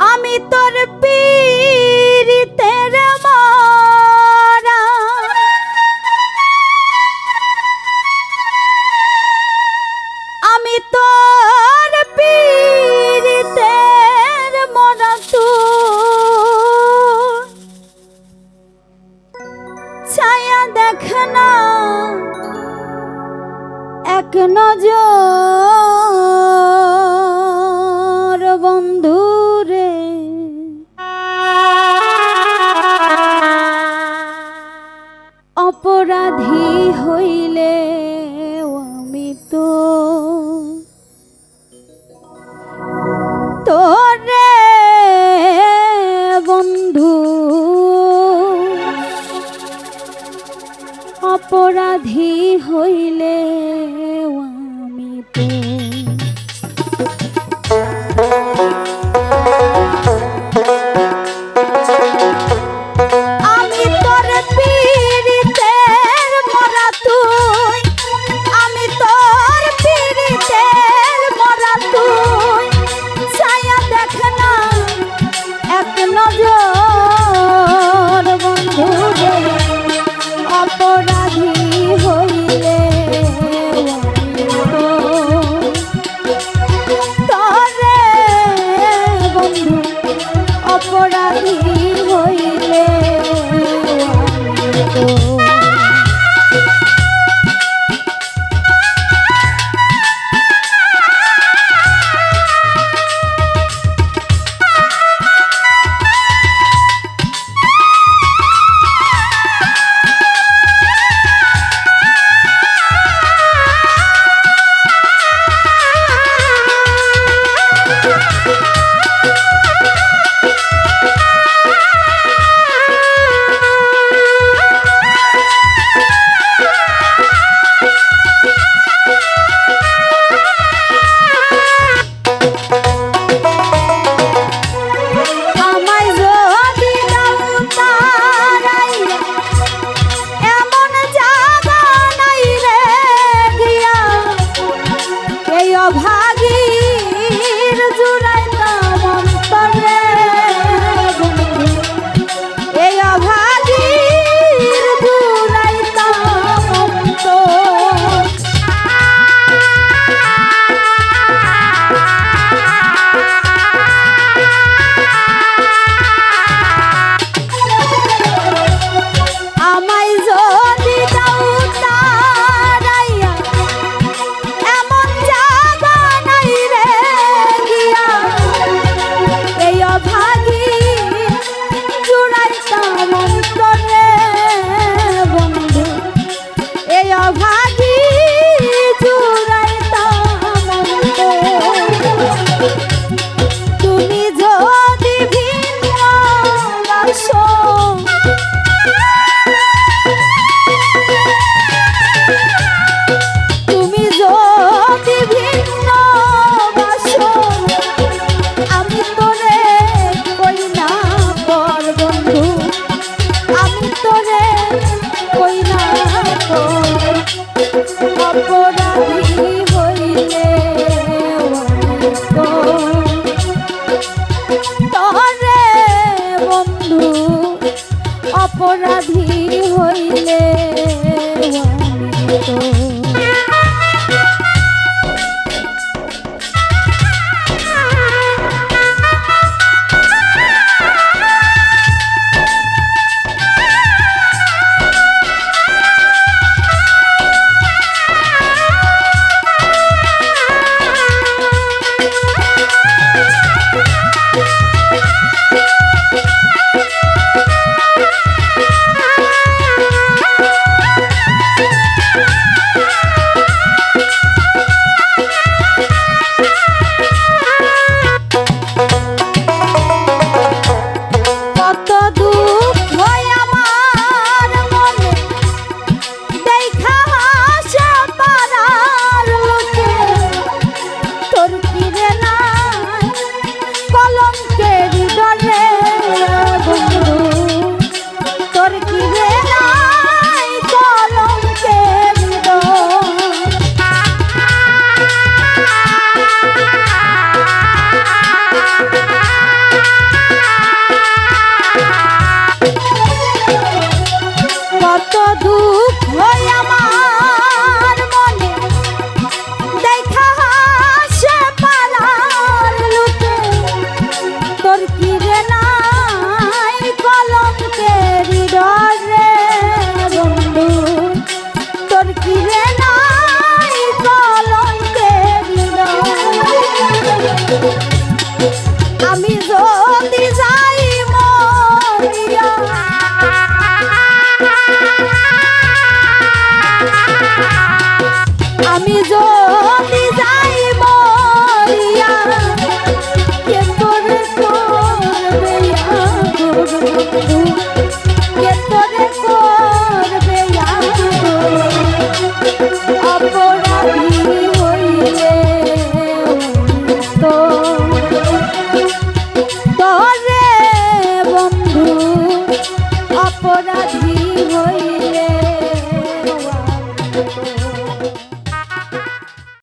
আমি তোর পীড়িতে আমি তোর পীড়িতে মরা তু। ছায়া দেখ না এক নজর তোরে বন্ধু। অপরাধী হইলে আমি তো অপরাধী হইলে তো Thank you.